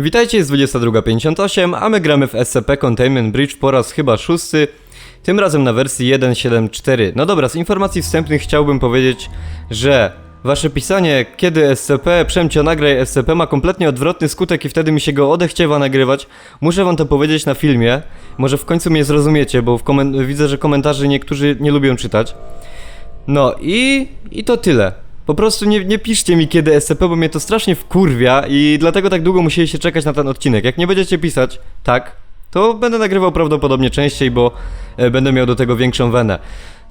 Witajcie, jest 22.58, a my gramy w SCP Containment Bridge po raz chyba szósty, tym razem na wersji 1.7.4. No dobra, z informacji wstępnych chciałbym powiedzieć, że wasze pisanie, kiedy SCP, przemcio nagraj SCP ma kompletnie odwrotny skutek i wtedy mi się go odechciewa nagrywać. Muszę wam to powiedzieć na filmie, może w końcu mnie zrozumiecie, bo widzę, że komentarzy niektórzy nie lubią czytać. No i, i to tyle. Po prostu nie, nie piszcie mi kiedy SCP, bo mnie to strasznie wkurwia i dlatego tak długo musieliście czekać na ten odcinek. Jak nie będziecie pisać, tak, to będę nagrywał prawdopodobnie częściej, bo e, będę miał do tego większą wenę.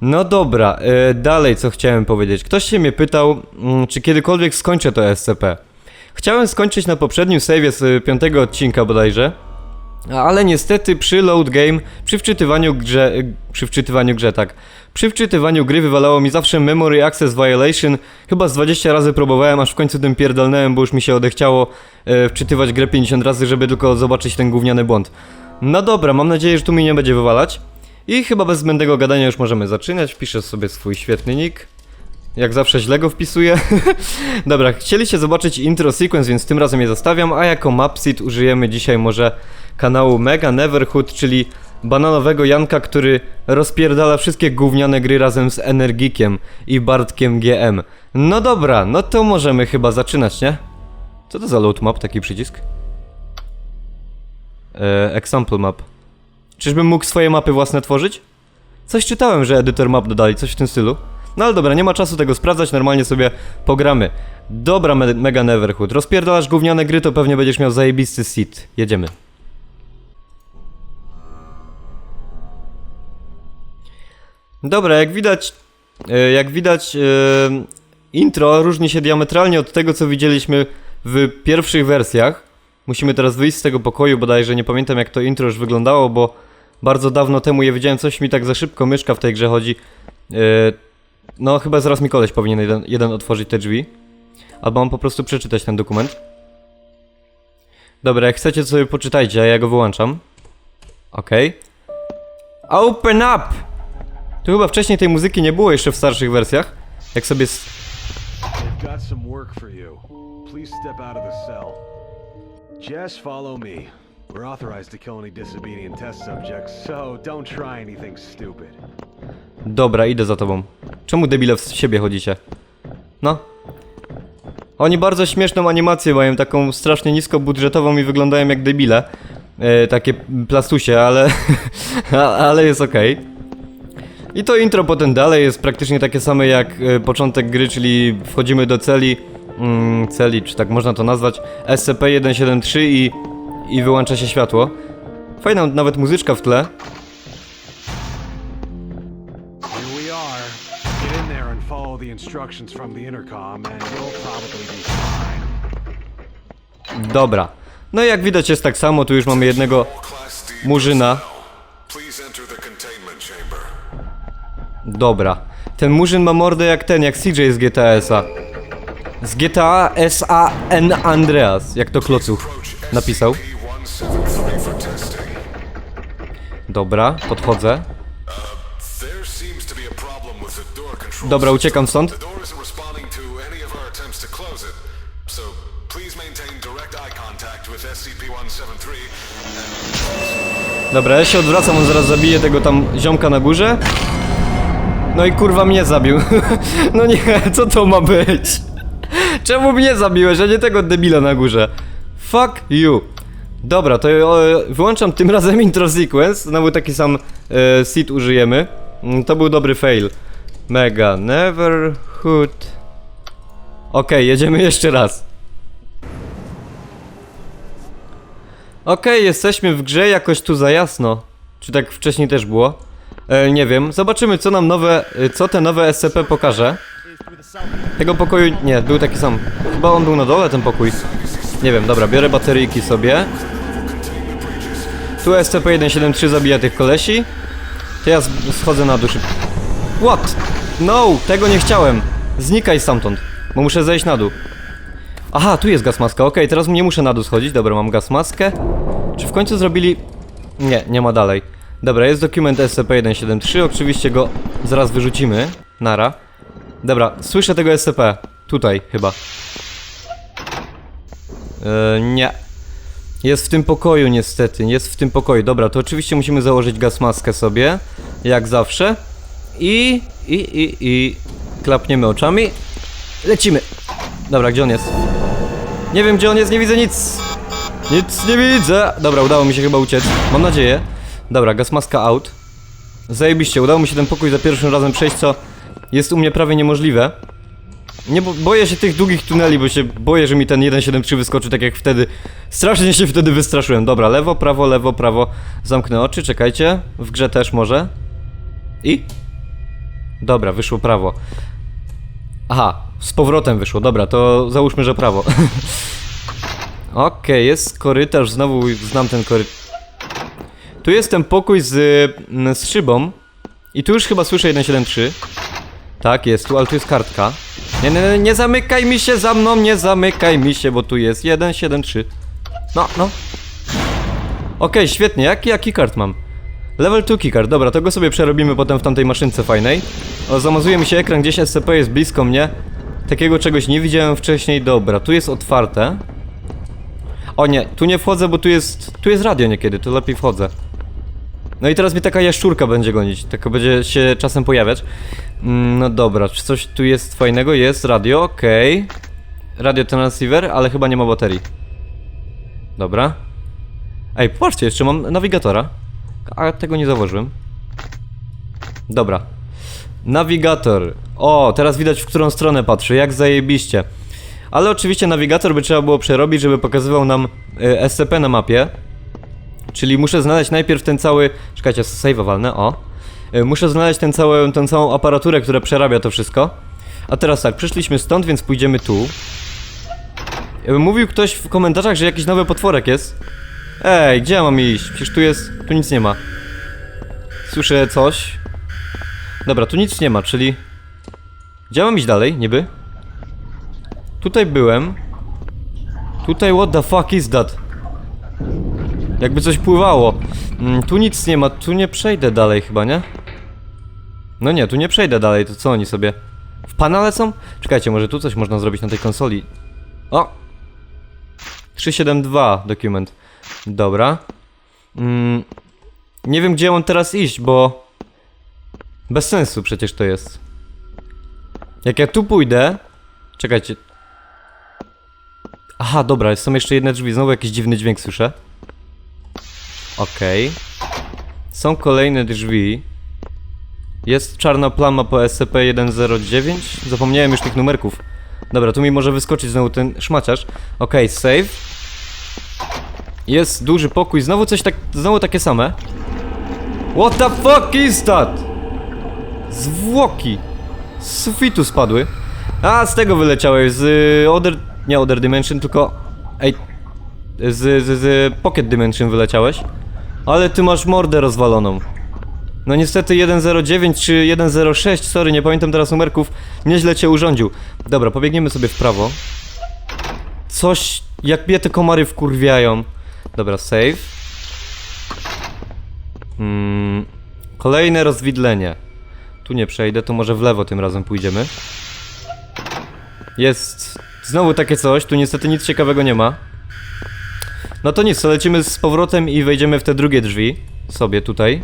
No dobra, e, dalej co chciałem powiedzieć. Ktoś się mnie pytał, mm, czy kiedykolwiek skończę to SCP. Chciałem skończyć na poprzednim save'ie z e, piątego odcinka bodajże, ale niestety przy load game, przy wczytywaniu grze, przy wczytywaniu grze, tak, przy wczytywaniu gry wywalało mi zawsze memory access violation, chyba z 20 razy próbowałem, aż w końcu tym pierdolnęłem, bo już mi się odechciało e, wczytywać grę 50 razy, żeby tylko zobaczyć ten gówniany błąd. No dobra, mam nadzieję, że tu mi nie będzie wywalać. I chyba bez zbędnego gadania już możemy zaczynać, wpiszę sobie swój świetny nick. Jak zawsze źle go wpisuję. Dobra, chcieliście zobaczyć intro sequence, więc tym razem je zostawiam, a jako mapseed użyjemy dzisiaj może kanału Mega Neverhood, czyli bananowego Janka, który rozpierdala wszystkie gówniane gry razem z Energikiem i Bartkiem GM. No dobra, no to możemy chyba zaczynać, nie? Co to za load map, taki przycisk? Eee, example map. Czyżbym mógł swoje mapy własne tworzyć? Coś czytałem, że edytor map dodali, coś w tym stylu. No ale dobra, nie ma czasu tego sprawdzać, normalnie sobie pogramy. Dobra, me Mega Neverhood. Rozpierdalasz gówniane gry, to pewnie będziesz miał zajebisty seat. Jedziemy. Dobra, jak widać, e, jak widać, e, intro różni się diametralnie od tego, co widzieliśmy w pierwszych wersjach. Musimy teraz wyjść z tego pokoju, bodajże nie pamiętam jak to intro już wyglądało, bo bardzo dawno temu je widziałem, coś mi tak za szybko myszka w tej grze chodzi. E, no, chyba zaraz mi koleś powinien jeden, jeden otworzyć te drzwi. Albo mam po prostu przeczytać ten dokument. Dobra, jak chcecie, to sobie poczytajcie, a ja go wyłączam. Okej. Open up! Tu chyba wcześniej tej muzyki nie było jeszcze w starszych wersjach. Jak sobie... s- I've got some work for you. Please step out of the cell. Just follow me. We're authorized to kill any disobedient test subjects, so don't try anything stupid. Dobra, idę za tobą. Czemu debile w siebie chodzicie? No. Oni bardzo śmieszną animację mają, taką strasznie niskobudżetową i wyglądają jak debile. E, takie plastusie, ale... ale jest okej. I to intro potem dalej jest praktycznie takie same jak e, początek gry, czyli wchodzimy do celi, mm, celi, czy tak można to nazwać, SCP-173 i, i wyłącza się światło. Fajna nawet muzyczka w tle. Dobra. No i jak widać jest tak samo, tu już mamy jednego murzyna. Dobra. Ten murzyn ma mordę jak ten, jak CJ z GTA S-a. Z GTA S-A-N Andreas, jak to Klocuch napisał. SCP-173 for testing. Dobra, podchodzę. Dobra, uciekam stąd. The door isn't responding to any of our attempts to close it. So please maintain direct eye contact with SCP-173 Dobra, ja się odwracam, on zaraz zabije tego tam ziomka na górze. No i kurwa mnie zabił. no nie, co to ma być? Czemu mnie zabiłeś, a nie tego debila na górze? Fuck you. Dobra, to e, wyłączam tym razem intro sequence. Znowu taki sam e, seed użyjemy. Mm, To był dobry fail. Mega Neverhood. Okej, jedziemy jeszcze raz. Okej, jesteśmy w grze, jakoś tu za jasno. Czy tak wcześniej też było? E, nie wiem. Zobaczymy, co nam nowe, e, co te nowe SCP pokaże. Tego pokoju, nie, był taki sam. Chyba on był na dole, ten pokój. Nie wiem, dobra, biorę bateryjki sobie. Tu SCP-173 zabija tych kolesi. To ja schodzę na dół szybko. What? No, tego nie chciałem. Znikaj stamtąd, bo muszę zejść na dół. Aha, tu jest gazmaska, okej, teraz nie muszę na dół schodzić, dobra, mam gazmaskę. Czy w końcu zrobili... Nie, nie ma dalej. Dobra, jest dokument SCP-173, oczywiście go zaraz wyrzucimy. Nara. Dobra, słyszę tego SCP. Tutaj, chyba. Yy, nie. Jest w tym pokoju niestety, jest w tym pokoju. Dobra, to oczywiście musimy założyć gazmaskę sobie, jak zawsze. I, i, i, i klapniemy oczami. Lecimy. Dobra, gdzie on jest? Nie wiem gdzie on jest, nie widzę nic. Nic nie widzę. Dobra, udało mi się chyba uciec. Mam nadzieję. Dobra, gazmaska out. Zajebiście, udało mi się ten pokój za pierwszym razem przejść, co jest u mnie prawie niemożliwe. Nie, bo boję się tych długich tuneli, bo się boję, że mi ten 1.7.3 wyskoczy tak jak wtedy. Strasznie się wtedy wystraszyłem. Dobra, lewo, prawo, lewo, prawo. Zamknę oczy, czekajcie. W grze też może. I? Dobra, wyszło prawo. Aha, z powrotem wyszło. Dobra, to załóżmy, że prawo. Okej, jest korytarz, znowu znam ten korytarz. Tu jest ten pokój z, mm, z szybą. I tu już chyba słyszę 173. Tak, jest tu, ale tu jest kartka. Nie, nie, nie, zamykaj mi się za mną, nie zamykaj mi się, bo tu jest 173. No, no. Okej, świetnie, jaki, jaki kart mam? Level 2 keycard, dobra, to go sobie przerobimy potem w tamtej maszynce fajnej. O, zamazuje mi się ekran, gdzieś SCP jest blisko mnie. Takiego czegoś nie widziałem wcześniej, dobra, tu jest otwarte. O nie, tu nie wchodzę, bo tu jest, tu jest radio niekiedy, to lepiej wchodzę. No i teraz mnie taka jaszczurka będzie gonić, taka będzie się czasem pojawiać. Mm, No dobra, czy coś tu jest fajnego? Jest radio, okej. Radio transceiver, ale chyba nie ma baterii. Dobra. Ej, popatrzcie, jeszcze mam nawigatora. A tego nie zauważyłem. Dobra. Nawigator. O, teraz widać w którą stronę patrzę, jak zajebiście. Ale oczywiście nawigator by trzeba było przerobić, żeby pokazywał nam y, SCP na mapie. Czyli muszę znaleźć najpierw ten cały... Czekajcie, save walnę, o. Y, Muszę znaleźć ten cały, tę całą aparaturę, która przerabia to wszystko. A teraz tak, przyszliśmy stąd, więc pójdziemy tu. Y, Mówił ktoś w komentarzach, że jakiś nowy potworek jest. Ej, gdzie ja mam iść? Przecież tu jest... tu nic nie ma. Słyszę coś. Dobra, tu nic nie ma, czyli... Gdzie mam iść dalej, niby? Tutaj byłem. Tutaj what the fuck is that? Jakby coś pływało. Mm, tu nic nie ma, tu nie przejdę dalej chyba, nie? No nie, tu nie przejdę dalej, to co oni sobie... W pana lecą? Czekajcie, może tu coś można zrobić na tej konsoli. O! 372 dokument. Dobra. Mm, nie wiem gdzie mam teraz iść, bo... Bez sensu przecież to jest. Jak ja tu pójdę... Czekajcie. Aha, dobra, są jeszcze jedne drzwi. Znowu jakiś dziwny dźwięk słyszę. Okej. Są kolejne drzwi. Jest czarna plama po SCP-109. Zapomniałem już tych numerków. Dobra, tu mi może wyskoczyć znowu ten szmaciarz. Okej, save. Jest duży pokój. Znowu coś tak... Znowu takie same. What the fuck is that? Zwłoki. Z sufitu spadły. A, z tego wyleciałeś. Z y, Other... Nie Other Dimension, tylko... Ej... Z, z, z Pocket Dimension wyleciałeś. Ale ty masz mordę rozwaloną. No niestety 109 czy 106, sorry, nie pamiętam teraz numerków, nieźle cię urządził. Dobra, pobiegniemy sobie w prawo. Coś, jak mnie te komary wkurwiają. Dobra, save. Hmm, kolejne rozwidlenie. Tu nie przejdę, to może w lewo tym razem pójdziemy. Jest znowu takie coś, tu niestety nic ciekawego nie ma. No to nic, to lecimy z powrotem i wejdziemy w te drugie drzwi. Sobie tutaj.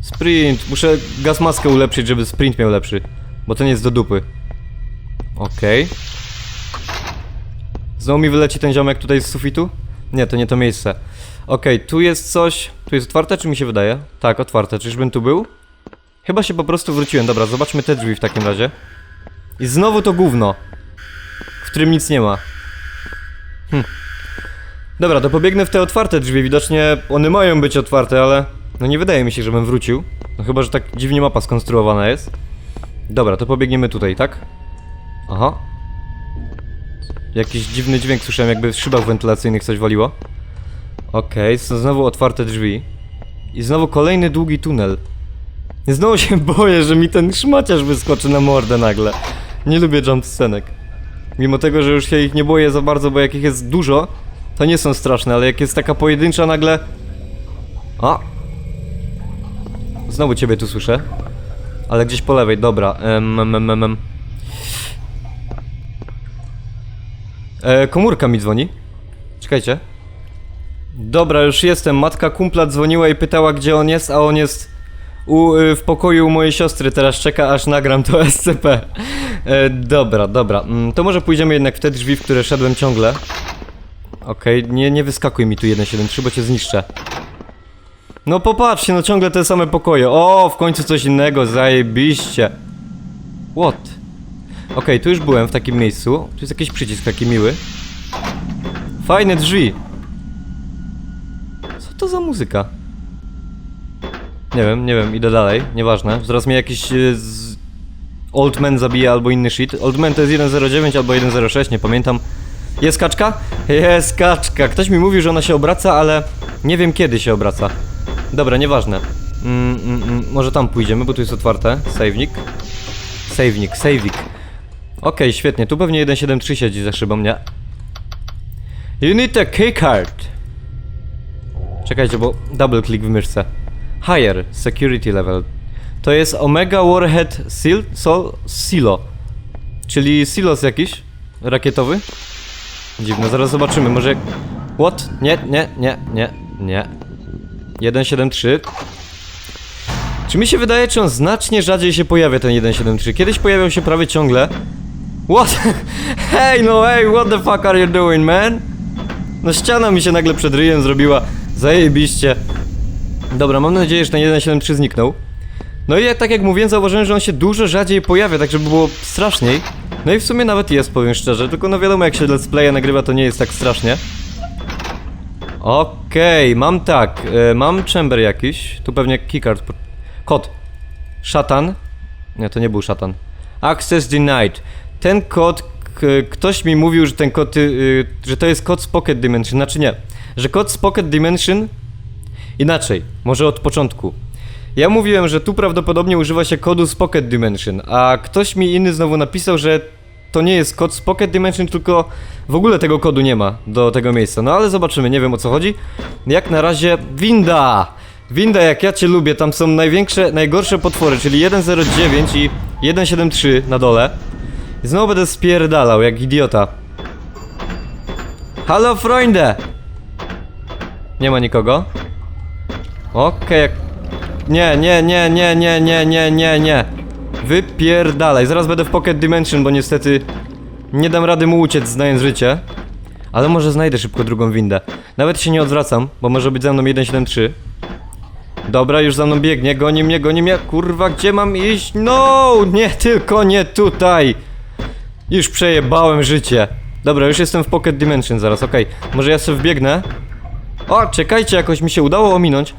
Sprint, muszę gazmaskę ulepszyć, żeby sprint miał lepszy. Bo ten jest do dupy. Okej. Znowu mi wyleci ten ziomek tutaj z sufitu? Nie, to nie to miejsce. Okej, tu jest coś... Tu jest otwarte, czy mi się wydaje? Tak, otwarte. Czyżbym tu był? Chyba się po prostu wróciłem. Dobra, zobaczmy te drzwi w takim razie. I znowu to gówno. W którym nic nie ma. Hm. Dobra, to pobiegnę w te otwarte drzwi. Widocznie one mają być otwarte, ale... No nie wydaje mi się, żebym wrócił. No chyba, że tak dziwnie mapa skonstruowana jest. Dobra, to pobiegniemy tutaj, tak? Aha. Jakiś dziwny dźwięk słyszałem, jakby w szybach wentylacyjnych coś waliło. Okej, są znowu otwarte drzwi. I znowu kolejny długi tunel. Znowu się boję, że mi ten szmaciarz wyskoczy na mordę nagle. Nie lubię jump scenek. Mimo tego, że już się ich nie boję za bardzo, bo jak ich jest dużo, to nie są straszne, ale jak jest taka pojedyncza nagle... A! Znowu ciebie tu słyszę. Ale gdzieś po lewej, dobra. Em, em, em, em. E, komórka mi dzwoni. Czekajcie. Dobra, już jestem. Matka kumpla dzwoniła i pytała, gdzie on jest, a on jest u, y, w pokoju u mojej siostry. Teraz czeka, aż nagram to SCP. E, dobra, dobra. Mm, to może pójdziemy jednak w te drzwi, w które szedłem ciągle. Okej, nie, nie wyskakuj mi tu 173, bo cię zniszczę. No popatrzcie, no ciągle te same pokoje. O, w końcu coś innego, zajebiście. What? Okej, tu już byłem w takim miejscu. Tu jest jakiś przycisk taki miły. Fajne drzwi. Co to za muzyka? Nie wiem, nie wiem, idę dalej, nieważne. Zaraz mnie jakiś e, z... Old Man zabije albo inny shit. Old Man to jest 1.09 albo 1.06, nie pamiętam. Jest kaczka? Jest kaczka. Ktoś mi mówił, że ona się obraca, ale nie wiem kiedy się obraca. Dobra, nieważne. Mm, mm, mm, może tam pójdziemy, bo tu jest otwarte. Savenik. Savenik, saving. Okej, świetnie. Tu pewnie 1.7.3 siedzi za szybą, nie? You need a keycard. Czekajcie, bo double click w myszce. Higher security level. To jest Omega Warhead Sil Sol Silo. Czyli silos jakiś rakietowy. Dziwne, zaraz zobaczymy. Może. What? Nie, nie, nie, nie, nie. 173. Czy mi się wydaje, czy on znacznie rzadziej się pojawia ten 173? Kiedyś pojawiał się prawie ciągle. What? Hey, no hey, what the fuck are you doing, man? No ściana mi się nagle przed ryjem zrobiła. Zajebiście. Dobra, mam nadzieję, że ten 173 zniknął. No i jak, tak jak mówiłem, zauważyłem, że on się dużo rzadziej pojawia, tak żeby było straszniej. No i w sumie nawet jest, powiem szczerze, tylko no wiadomo, jak się let's playa nagrywa, to nie jest tak strasznie. Okej, mam tak, e, mam chamber jakiś, tu pewnie keycard, kod. Szatan. Nie, to nie był szatan. Access denied. Ten kod, ktoś mi mówił, że ten kod, y, y, że to jest kod z Pocket Dimension, znaczy nie, że kod z Pocket Dimension Inaczej, może od początku. Ja mówiłem, że tu prawdopodobnie używa się kodu z Pocket Dimension, a ktoś mi inny znowu napisał, że to nie jest kod z Pocket Dimension, tylko w ogóle tego kodu nie ma do tego miejsca. No ale zobaczymy, nie wiem o co chodzi. Jak na razie winda! Winda jak ja cię lubię, tam są największe, najgorsze potwory, czyli 109 i 173 na dole. I znowu będę spierdalał jak idiota. Halo Freunde! Nie ma nikogo? Okej, jak... Nie, nie, nie, nie, nie, nie, nie, nie, nie. Wypierdalaj. Zaraz będę w Pocket Dimension, bo niestety nie dam rady mu uciec, znając życie. Ale może znajdę szybko drugą windę. Nawet się nie odwracam, bo może być za mną 173. Dobra, już za mną biegnie, goni mnie, goni mnie. Kurwa, gdzie mam iść? No, nie, tylko nie tutaj. Już przejebałem życie. Dobra, już jestem w Pocket Dimension zaraz, okej. Może ja sobie wbiegnę? O, czekajcie, jakoś mi się udało ominąć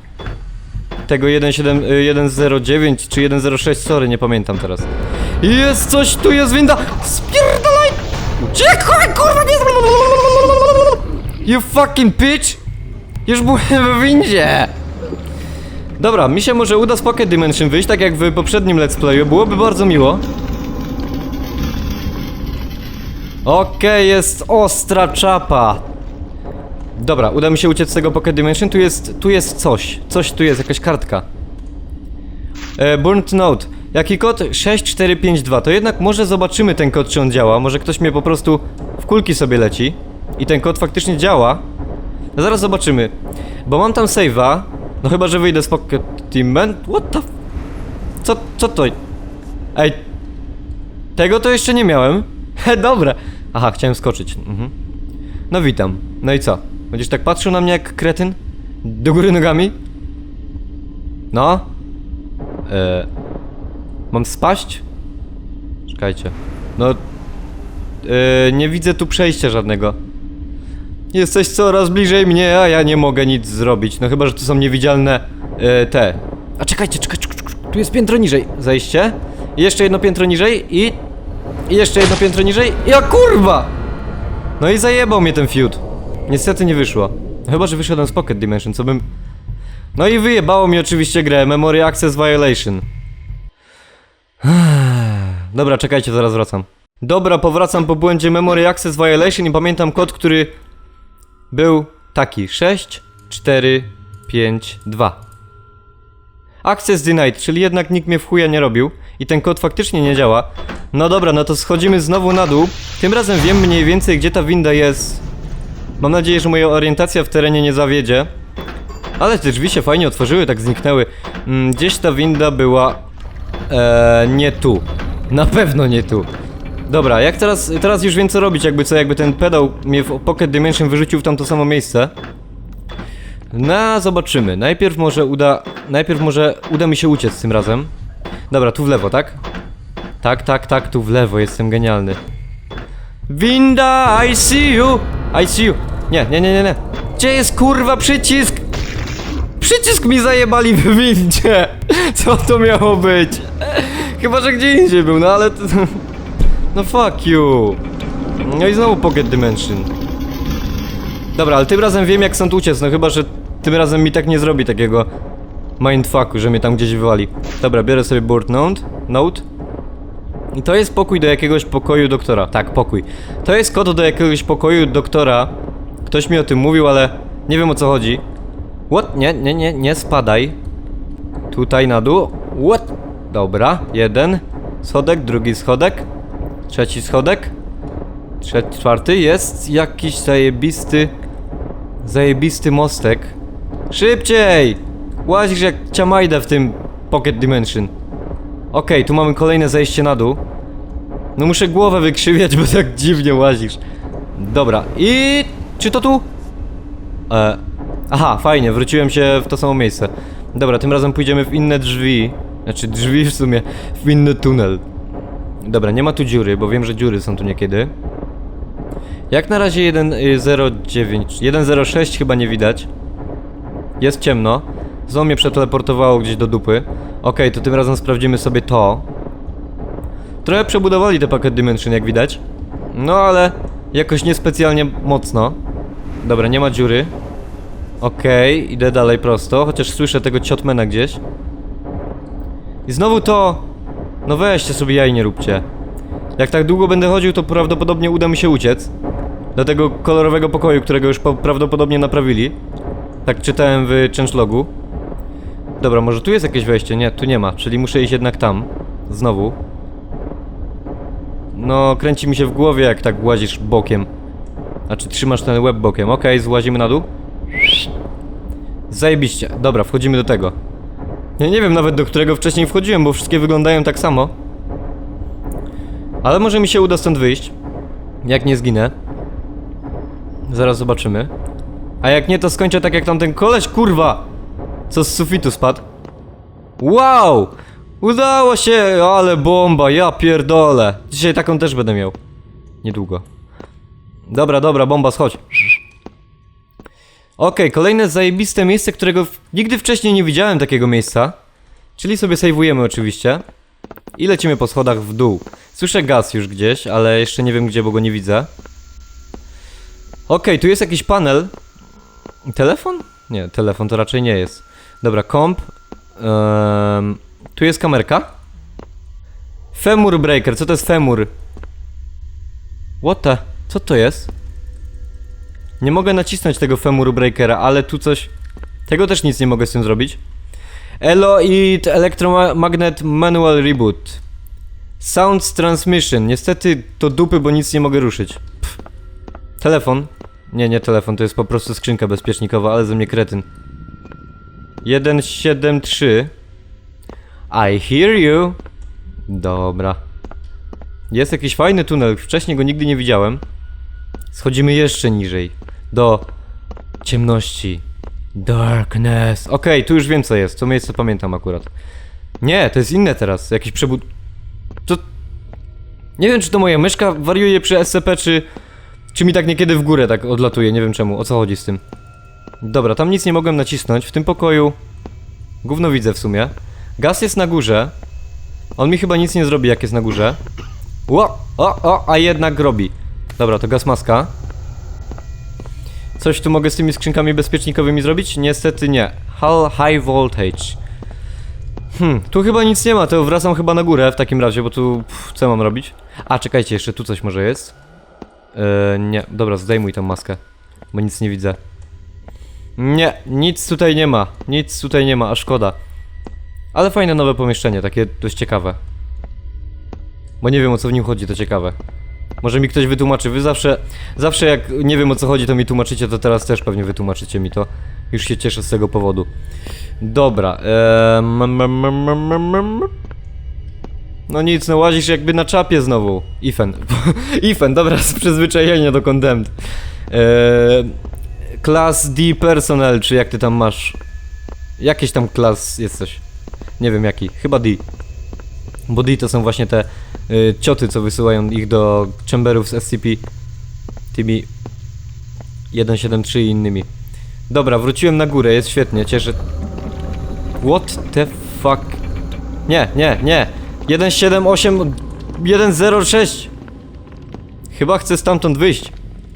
tego 17, y, 109 czy 106, sorry, nie pamiętam teraz. Jest coś, tu jest winda! Spierdalaj! Uciekaj, kurwa, nie You fucking bitch! Już byłem w windzie! Dobra, mi się może uda z Pocket Dimension wyjść, tak jak w poprzednim let's playu, byłoby bardzo miło. Okej, jest ostra czapa. Dobra, uda mi się uciec z tego Pocket Dimension. Tu jest, tu jest coś. Coś tu jest, jakaś kartka. E, Burnt Note. Jaki kod? 6452. To jednak może zobaczymy ten kod, czy on działa. Może ktoś mnie po prostu w kulki sobie leci. I ten kod faktycznie działa. No zaraz zobaczymy. Bo mam tam save'a. No chyba, że wyjdę z Pocket Dimension. What the. Co, co to? Ej. Tego to jeszcze nie miałem. He, dobra. Aha, chciałem skoczyć. Mhm. No witam. No i co? Będziesz tak patrzył na mnie jak kretyn? Do góry nogami? No? E, mam spaść? Czekajcie. No... E, nie widzę tu przejścia żadnego. Jesteś coraz bliżej mnie, a ja nie mogę nic zrobić. No chyba, że tu są niewidzialne e, te. A czekajcie, czekaj, czekaj, czekaj, tu jest piętro niżej. Zajście. I jeszcze jedno piętro niżej i... I jeszcze jedno piętro niżej. Ja kurwa! No i zajebał mnie ten feud. Niestety nie wyszło. Chyba, że wyszedłem z Pocket Dimension, co bym... No i wyjebało mi oczywiście grę Memory Access Violation. Dobra, czekajcie, zaraz wracam. Dobra, powracam po błędzie Memory Access Violation i pamiętam kod, który był taki 6, 4, 5, 2. Access denied, czyli jednak nikt mnie w chuja nie robił i ten kod faktycznie nie działa. No dobra, no to schodzimy znowu na dół. Tym razem wiem mniej więcej, gdzie ta winda jest Mam nadzieję, że moja orientacja w terenie nie zawiedzie. Ale te drzwi się fajnie otworzyły, tak zniknęły. Mm, Gdzieś ta winda była... Eee, nie tu. Na pewno nie tu. Dobra, jak teraz, teraz już wiem co robić, jakby co, jakby ten pedał mnie w Pocket Dimension wyrzucił w tamto samo miejsce. No, zobaczymy. Najpierw może uda... Najpierw może uda mi się uciec tym razem. Dobra, tu w lewo, tak? Tak, tak, tak, tu w lewo, jestem genialny. Winda, I see you! I see you! Nie, nie, nie, nie, nie. Gdzie jest kurwa przycisk? Przycisk mi zajebali w windzie! Co to miało być? Chyba, że gdzie indziej był, no ale... To... No fuck you! No i znowu Pocket Dimension. Dobra, ale tym razem wiem jak stąd uciec, no chyba, że tym razem mi tak nie zrobi takiego mindfucku, że mnie tam gdzieś wywali. Dobra, biorę sobie board note, note. I to jest pokój do jakiegoś pokoju doktora. Tak, pokój. To jest kod do jakiegoś pokoju doktora. Ktoś mi o tym mówił, ale nie wiem o co chodzi. What? Nie, nie, nie, nie spadaj. Tutaj na dół. What? Dobra, jeden. Schodek, drugi schodek. Trzeci schodek. Trzeci, czwarty. Jest jakiś zajebisty... Zajebisty mostek. Szybciej! Łazisz jak ciamajda w tym Pocket Dimension. Okej, tu mamy kolejne zejście na dół. No muszę głowę wykrzywiać, bo tak dziwnie łazisz. Dobra, i... Czy to tu? E... Aha, fajnie, wróciłem się w to samo miejsce. Dobra, tym razem pójdziemy w inne drzwi. Znaczy drzwi w sumie, w inny tunel. Dobra, nie ma tu dziury, bo wiem, że dziury są tu niekiedy. Jak na razie 1.09, 1.06 chyba nie widać. Jest ciemno. Znowu mnie przeteleportowało gdzieś do dupy. Okej, to tym razem sprawdzimy sobie to. Trochę przebudowali te Pocket Dimension, jak widać. No ale jakoś niespecjalnie mocno. Dobra, nie ma dziury. Okej, idę dalej prosto, chociaż słyszę tego ciotmena gdzieś. I znowu to... No weźcie sobie jaj nie róbcie. Jak tak długo będę chodził, to prawdopodobnie uda mi się uciec. Do tego kolorowego pokoju, którego już po- prawdopodobnie naprawili. Tak czytałem w changelogu. Dobra, może tu jest jakieś wejście? Nie, tu nie ma, czyli muszę iść jednak tam. Znowu. No, kręci mi się w głowie, jak tak łazisz bokiem. A czy trzymasz ten łeb bokiem? Okej, złazimy na dół. Zajebiście. Dobra, wchodzimy do tego. Ja nie wiem nawet do którego wcześniej wchodziłem, bo wszystkie wyglądają tak samo. Ale może mi się uda stąd wyjść. Jak nie zginę. Zaraz zobaczymy. A jak nie, to skończę tak jak tamten koleś, kurwa! Co z sufitu spadł. Wow! Udało się, ale bomba, ja pierdolę. Dzisiaj taką też będę miał. Niedługo. Dobra, dobra, bomba, schodź. Okej, kolejne zajebiste miejsce, którego nigdy wcześniej nie widziałem takiego miejsca. Czyli sobie sejwujemy oczywiście. I lecimy po schodach w dół. Słyszę gaz już gdzieś, ale jeszcze nie wiem gdzie, bo go nie widzę. Okej, tu jest jakiś panel. Telefon? Nie, telefon to raczej nie jest. Dobra, komp. Tu jest kamerka. Femur breaker, co to jest femur? What the? Co to jest? Nie mogę nacisnąć tego femur breakera, ale tu coś... Tego też nic nie mogę z tym zrobić. Elo i Electromagnet Manual Reboot. Sounds Transmission. Niestety to dupy, bo nic nie mogę ruszyć. Pff. Telefon. Nie, nie telefon, to jest po prostu skrzynka bezpiecznikowa, ale ze mnie kretyn. 173 I hear you. Dobra. Jest jakiś fajny tunel, wcześniej go nigdy nie widziałem. Schodzimy jeszcze niżej. Do ciemności. Darkness. Okej, tu już wiem co jest. To miejsce pamiętam akurat. Nie, to jest inne teraz. Jakiś przebud... To... Nie wiem, czy to moja myszka wariuje przy SCP, czy... Czy mi tak niekiedy w górę tak odlatuje, nie wiem czemu. O co chodzi z tym? Dobra, tam nic nie mogłem nacisnąć. W tym pokoju... Gówno widzę w sumie. Gaz jest na górze. On mi chyba nic nie zrobi, jak jest na górze. Ło! O, o, a jednak robi. Dobra, to gaz maska. Coś tu mogę z tymi skrzynkami bezpiecznikowymi zrobić? Niestety nie. Hull High Voltage. Hmm, tu chyba nic nie ma, to wracam chyba na górę w takim razie, bo tu... Pff, co mam robić? A, czekajcie, jeszcze tu coś może jest. Eee, nie, dobra, zdejmuj tą maskę, bo nic nie widzę. Nie, nic tutaj nie ma, nic tutaj nie ma, a szkoda. Ale fajne nowe pomieszczenie, takie dość ciekawe. Bo nie wiem o co w nim chodzi, to ciekawe. Może mi ktoś wytłumaczy. Wy zawsze, zawsze jak nie wiem o co chodzi, to mi tłumaczycie, to teraz też pewnie wytłumaczycie mi to. Już się cieszę z tego powodu. Dobra. No nic, no łazisz jakby na czapie znowu. Ifen. Ifen, dobra, z przyzwyczajenia do Condemned. Class D Personnel, czy jak ty tam masz? Jakiś tam klas jesteś. Nie wiem jaki, chyba D. D to są właśnie te y, cioty, co wysyłają ich do chamberów z SCP. Tymi 173 i innymi. Dobra, wróciłem na górę, jest świetnie, cieszę. What the fuck? Nie, nie, nie. 178 106 Chyba chcę stamtąd wyjść.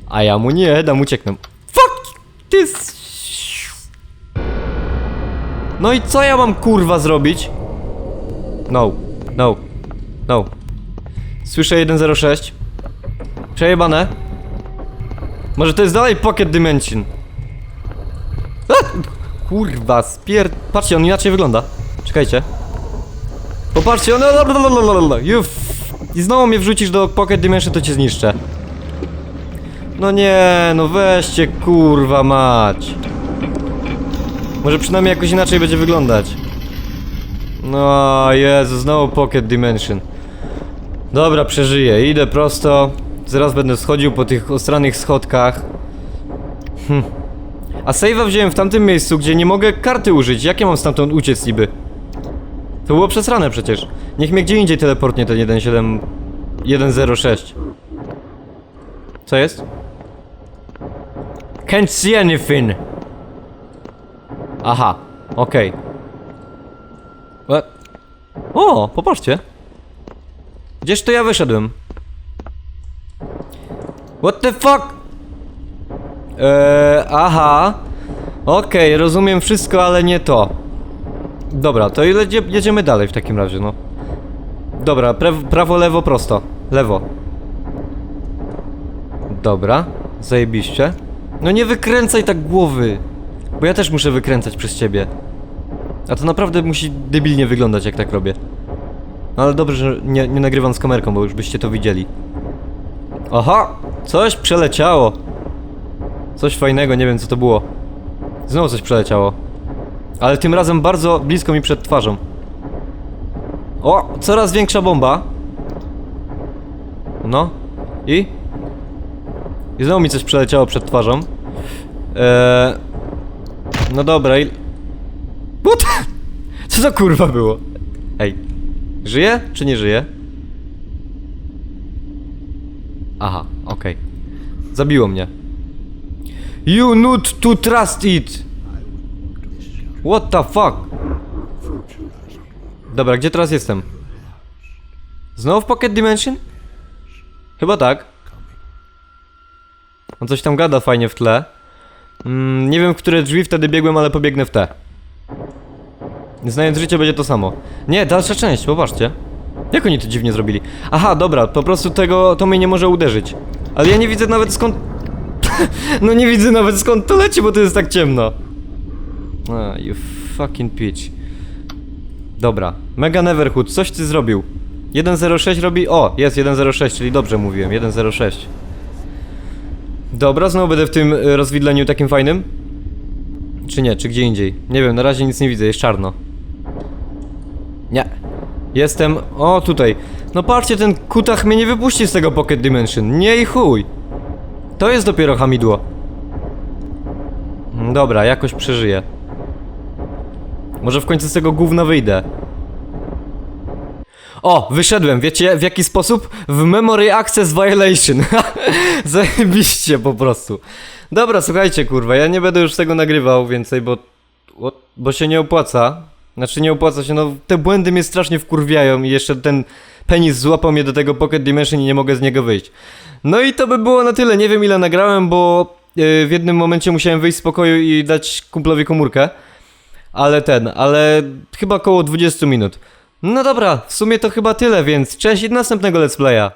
A ja mu nie dam ucieknę. Fuck! Ty s- No i co ja mam kurwa zrobić? No, no, no. Słyszę 106. Przejebane. Może to jest dalej Pocket Dimension. A! Kurwa, spier... Patrzcie, on inaczej wygląda. Czekajcie. Popatrzcie, on... You f- I znowu mnie wrzucisz do Pocket Dimension, to cię zniszczę. No nie, no weźcie, kurwa mać. Może przynajmniej jakoś inaczej będzie wyglądać. No, Jezu, znowu Pocket Dimension. Dobra, przeżyję. Idę prosto. Zaraz będę schodził po tych ostranych schodkach. Hm. A save'a wziąłem w tamtym miejscu, gdzie nie mogę karty użyć. Jak ja mam stamtąd uciec niby? To było przesrane przecież. Niech mnie gdzie indziej teleportnie ten 17... 106. Co jest? Can't see anything. Aha, okej. Okay. O, popatrzcie. Gdzież to ja wyszedłem? What the fuck? Eee, aha. Okej, rozumiem wszystko, ale nie to. Dobra, to jedzie- jedziemy dalej w takim razie, no. Dobra, praw, prawo, lewo, prosto. Lewo. Dobra, zajebiście. No nie wykręcaj tak głowy. Bo ja też muszę wykręcać przez ciebie. A to naprawdę musi debilnie wyglądać, jak tak robię. No ale dobrze, że nie, nie nagrywam z kamerką, bo już byście to widzieli. Aha! Coś przeleciało. Coś fajnego, nie wiem co to było. Znowu coś przeleciało. Ale tym razem bardzo blisko mi przed twarzą. O! Coraz większa bomba. No. I? I znowu mi coś przeleciało przed twarzą. Eee... No dobra. What? Co to kurwa było? Ej. Żyje czy nie żyje? Aha, okej. Zabiło mnie. You not to trust it! What the fuck? Dobra, gdzie teraz jestem? Znowu w Pocket Dimension? Chyba tak. On coś tam gada fajnie w tle. Mm, nie wiem, w które drzwi wtedy biegłem, ale pobiegnę w te. Znając życie będzie to samo. Nie, dalsza część, popatrzcie. Jak oni to dziwnie zrobili? Aha, dobra, po prostu tego, to mnie nie może uderzyć. Ale ja nie widzę nawet skąd... no nie widzę nawet skąd to leci, bo to jest tak ciemno. A, you fucking pitch. Dobra, Mega Neverhood, coś ty zrobił. 106 robi... O, jest 106, czyli dobrze mówiłem, 106. Dobra, znowu będę w tym y, rozwidleniu takim fajnym? Czy nie, czy gdzie indziej? Nie wiem, na razie nic nie widzę, jest czarno. Nie. Jestem... O, tutaj. No patrzcie, ten kutach mnie nie wypuści z tego Pocket Dimension. Nie i chuj. To jest dopiero hamidło. Mm, Dobra, jakoś przeżyję. Może w końcu z tego gówna wyjdę. O, wyszedłem. Wiecie w jaki sposób? W Memory Access Violation. Zajebiście po prostu. Dobra, słuchajcie, kurwa, ja nie będę już tego nagrywał więcej, bo... Bo, bo się nie opłaca. Znaczy nie opłaca się, no te błędy mnie strasznie wkurwiają i jeszcze ten penis złapał mnie do tego Pocket Dimension i nie mogę z niego wyjść. No i to by było na tyle. Nie wiem ile nagrałem, bo yy, w jednym momencie musiałem wyjść z pokoju i dać kumplowi komórkę. Ale ten, ale chyba około 20 minut. No dobra, w sumie to chyba tyle, więc cześć i do następnego let's playa.